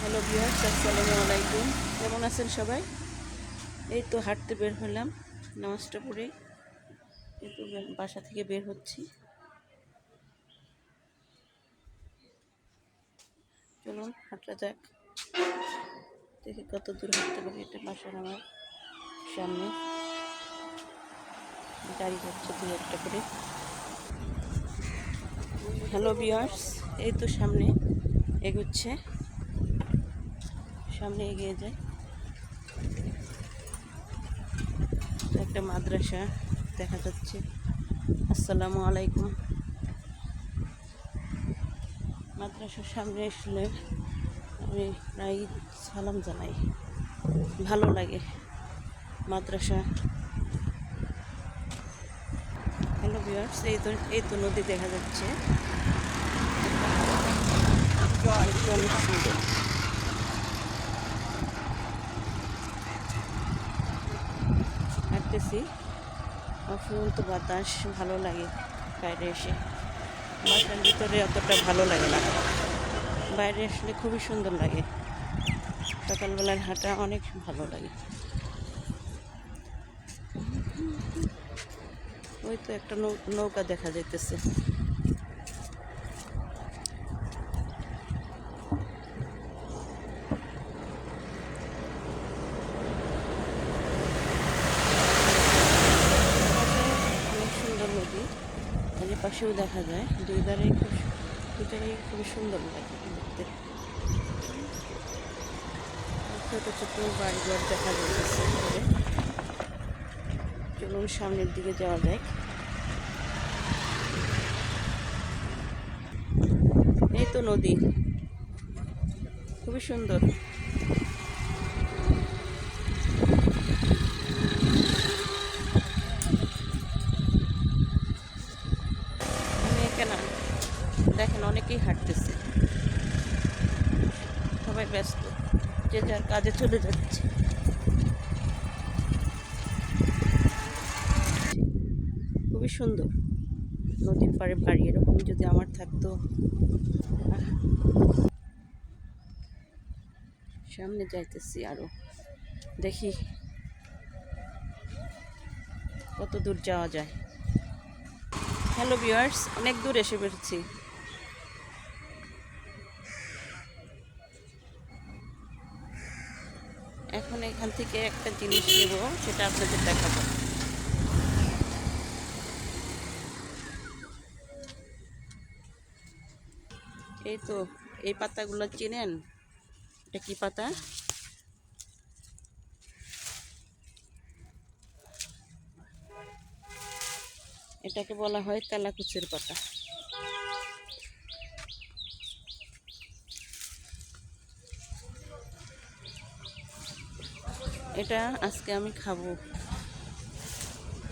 Hello বিহার্স আসসালামু আলাইকুম। কেমন আছেন সবাই? এই তো হাঁটতে বের হলাম, নামাজটা পড়ে এই তো বাসা থেকে বের হচ্ছি। চলুন, হাঁটা যাক। দেখি কত দূর হাঁটতে পারি, এটা বাসার আমার সামনে। গাড়ি যাচ্ছে দুই একটা করে। হ্যালো বিয়ার্স এই তো সামনে এগুচ্ছে। সামনে এগিয়ে যায়। একটা মাদ্রাসা দেখা যাচ্ছে। আসসালামু আলাইকুম। মাদ্রাসার সামনে আসলে আমি প্রায় সালাম জানাই। ভালো লাগে মাদ্রাসা। হ্যালো বিয়ার্স এই তো এই তো নদী দেখা যাচ্ছে। অনেক সুন্দর হাঁটতেছি অফুরন্ত বাতাস, ভালো লাগে বাইরে এসে। বাসার ভিতরে অতটা ভালো লাগে না। বাইরে আসলে খুবই সুন্দর লাগে। সকালবেলার হাঁটা অনেক ভালো লাগে। ওই তো একটা নৌকা দেখা যাইতেছে অনেক সুন্দর নদী এর পাশেও দেখা যায় দুই ধারে খুব দুই ধারেই খুবই সুন্দর লাগে দেখতে। ছোট ছোট বাড়িঘর দেখা যাচ্ছে চলুন সামনের দিকে যাওয়া যায় এই তো নদী। খুবই সুন্দর আমি এখানে দেখেন অনেকেই হাঁটতেছে। সবাই ব্যস্ত, যে যার কাজে চলে যাচ্ছে। খুবই সুন্দর। নদীর পাড়ে বাড়ি, এরকম যদি আমার থাকতো। সামনে যাইতেছি আরও। দেখি কত দূর যাওয়া যায়। হ্যালো ভিউয়ার্স অনেক দূর এসে পেরেছি এখন এখান থেকে একটা জিনিস নেব, সেটা আপনাদের দেখাবো। এই তো, এই পাতাগুলো চেনেন? এটা কি পাতা? এটাকে বলা হয় তেলাকুচের পাতা। এটা আজকে আমি খাব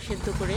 সেদ্ধ করে।